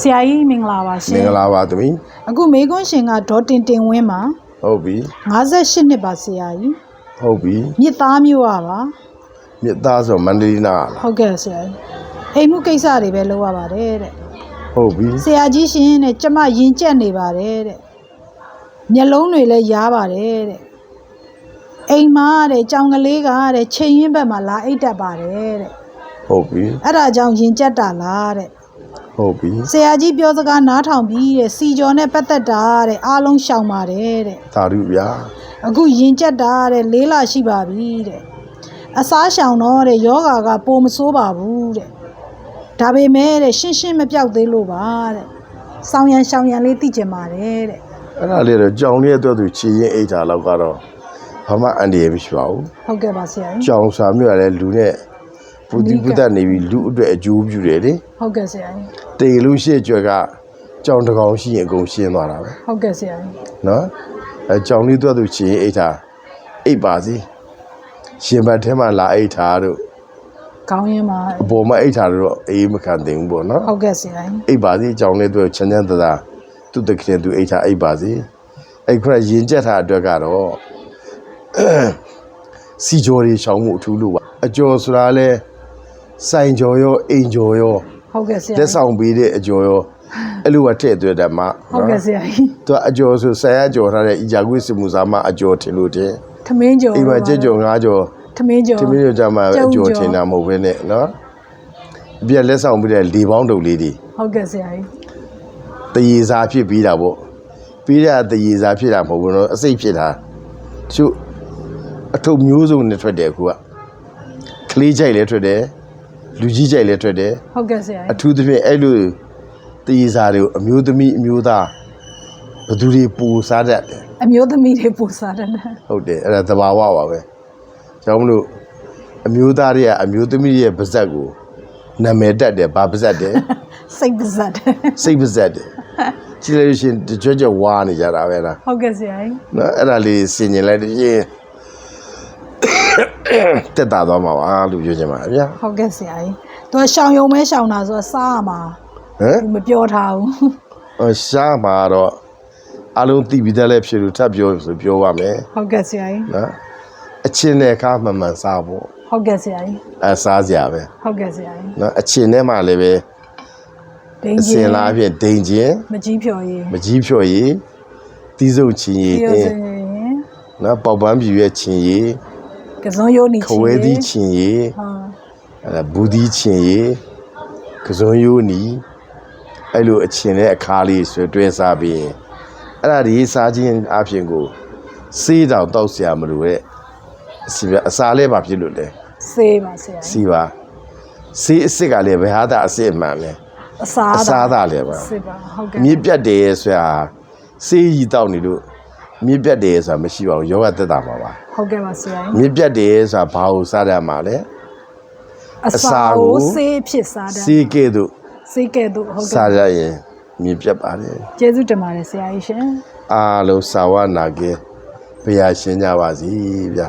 ဆရာကြီးမင်္ဂလာပါရှမင်င်္ဂလာပါသမီးအခုမေကွန်းရှင်ကဒေါ်တင်တင်ဝင်းပါဟုတ်ပြီ58နှစ်ပါဆရာကြီးဟုတ်ပြီမြစ်သားမျိုးอ่ะပါမြစ်သားဆိုမန္တလေးနာလားဟုတ်ကဲ့ဆရာကြီးအိမ်မှုကိစ္စတွေပဲလုပ်ရပါတယ်တဲ့ဟုတ်ပြီဆရာကြီးရှင်တဲ့ကျမရင်ကျက်နေပါတယ်တဲ့မျက်လုံးတွေလည်းရားပါတယ်တဲ့အိမ်မာတဲ့ကြောင်ကလေးကတဲ့ချိန်ရင်ဘက်မှာလာအိတ်တက်ပါတယ်တဲ့ဟုတ်ပြီအဲ့ဒါကြောင့်ရင်ကျက်တာလားတဲ့ ဟုတ်ပြီဆရာကြီးပြောစကားနားထောင်ပြီးတဲ့စီကျော်နဲ့ပတ်သက်တာတဲ့အားလုံးရှောင်ပါတယ်တဲ့သာဓုဗျာအခုရင်ကျက်တာတဲ့လေးလရှိပါပြီတဲ့အစားရှောင်တော့တဲ့ယောဂါကပိုမဆိုးပါဘူးတဲ့ဒါပေမဲ့တဲ့ရှင်းရှင်းမပြောက်သေးလို့ပါတဲ့ဆောင်းရံရှောင်ရံလေးသိကျင်ပါတယ်တဲ့အဲ့ဒါလေးတော့ကြောင်လေးအတွက်သူခြေရင်အိတ်တာလောက်ကတော့ဘာမှအန်ဒီရမရှိပါဘူးဟုတ်ကဲ့ပါဆရာကြီးကြောင်စာမျိုးကလည်းလူနဲ့ ပုတိပုတ္တနေပြီလူအတွက်အကျိုးပြုတယ်လေဟုတ်ကဲ့ဆရာကြီးတေလို့ရှိကျွဲကကြောင်တစ်ကောင်ရှိရင်အကုန်ရှင်းသွားတာပဲဟုတ်ကဲ့ဆရာကြီးနော်အဲကြောင်လေးအတွက်သူခြေရင်အိတ်တာအိတ်ပါစီရှင်ဘတ်ထဲမှာလာအိတ်တာတို့ကောင်းရင်ပါအပေါ်မှာအိတ်တာတို့တော့အေးမခံသိဘူးပေါ့နော်ဟုတ်ကဲ့ဆရာကြီးအိပ်ပါစေအကြောင်းလေးတို့ချမ်းချမ်းသာသာသူ့တခင်သူအိတ်ထားအိပ်ပါစေအဲ့ခုနရင်ကျက်ထားအတွက်ကတော့စီကြော်တွေရှောင်းမှုအထူးလို့ပါအကျော်ဆိုတာလဲ စိုင်ကြော်ရောအိမ်ကြော်ရောဟုတ်ကဲ့ဆရာလက်ကြီး ဆောင်ပေးတဲ့အကျော်ရောအဲ့လိုကထည့်သွင်းတယ်မှာဟုတ်ကဲ့ဆရာကြီး သူကအကျော်ဆိုဆယ်ရကျော်ထားတဲ့အီဂျာကွေးစမှုစားမအကျော်ထင်လို့တယ်ထမင်းကြော်အိမ်မှာကြက်ကြော်ငါးကျော်ထမင်းကြော်တမင်းကျော်ကြမှာအကျော်ထင်တာမဟုတ်ဘဲနဲ့နော်အပြက်လက်ဆောင်ပေးတဲ့လေပေါင်းတုပ်လေးတွေ ဟုတ်ကဲ့ဆရာကြီးတရေစာဖြစ်ပြီးတာပေါ့ပြီးတာတရေစာဖြစ်တာမဟုတ်ဘူးနော်အစိတ်ဖြစ်တာတချို့အထုပ်မျိုးစုံနဲ့ထွက်တယ်အခုကကလေးကြိုက်လည်းထွက်တယ် လူကြီးကြိုက်လည်းထွက်တယ်ဟုတ်ကဲ့ဆရာအကြီးထူးသဖြင့်အဲ့လိုတရေစာတွေကိုအမျိုးသမီးအမျိုးသားဘယ်သူတွေပူစားတတ်တယ်အမျိုးသမီးတွေပူစားတယ်နဲ့ဟုတ်တယ်အဲ့ဒါသဘာဝပါပဲကြောင့်မလို့အမျိုးသားတွေကအမျိုးသမီးရဲ့ပါဇက်ကိုနာမည်တက်တယ်ဘာပါဇက်တယ်စိတ်ပါဇက်တယ်စိတ်ပါဇက်တယ်ကြည့်လို့ရှိရင်တကြွကြွဝါနေကြတာပဲလားဟုတ်ကဲ့ဆရာကြီးနော်အဲ့ဒါလေးဆင်ញင်လိုက်တည်းရင် တက်တာသွားမှာပါလို့ပြောချင်ပါဗျာဟုတ်ကဲ့ဆရာကြီးသူကရှောင်ယုံမဲရှောင်တာဆိုတော့စားရမှာဟမ်သူမပြောထားဘူးအော်ရှားမှာတော့အလုံးသိပြီးသားလည်းဖြစ်လို့ထပ်ပြောဆိုပြောပါမယ်ဟုတ်ကဲ့ဆရာကြီးနော်အချင်းနဲ့ခါမှန်မှန်စားဖို့ဟုတ်ကဲ့ဆရာကြီးအဲစားစရာပဲဟုတ်ကဲ့ဆရာကြီးနော်အချင်းနဲ့မှလည်းပဲဒိန်အစကြီးင်လားဖြင့်ဒိန်ချင်းမကြီးဖြော်ရေးမကြီးဖြော်ရည်တီးစုပ်ချင်းရည်ပြောစင်နော်ပေါက်ပန်းပြူရဲ့ချင်းရည် ကစွန်ယိုးနီချခင်ဝဲသီးချင်ရေဟာအဲဒါဘူးသီးချင်ရေကစွန်ယိုးနီအဲ့လိုအချင်တဲ့အခါလေးဆွဲတွဲစားပြီးရင်အဲ့ဒါဒီစားခြင်းအပြင်ကိုစေးတောင်တောက်ဆရာမလို့ရဲ့အစီအစာလဲပါဖြစ်လို့လဲစေးပါဆရာကြီးစီပါစေးအစ်စ်ကလည်းဘယ်ဟာသာအစ်စ်မှန်လဲ အစားအစားသားလည်းပါ စေးပါဟုတ်ကဲ့ မြစ်ပြတ်တယ်ဆိုတာစေးရီတောက်နေလို့ မြစ်ပြတ်တယ်ဆိုတာမရှိပါဘူးယောဂသက်တာပါပါဟုတ်ကဲ့ပါဆရာကြီးမြစ်ပြတ်တယ်ဆိုတာဘာကိုစားရမှာလဲအအစာစာကိုကိုစေးဖြစ်စားတယ်စေးကဲ့သို့စေးကဲ့သို့ဟုတ်ကဲ့စားရရင်မြစ်ပြတ်ပါတယ်ကျေးဇူးတင်ပါတယ်ဆရာကြီးရှင်အားလုံးစာဝနာကေဘုရားရှင်ကြပါစီဗျာ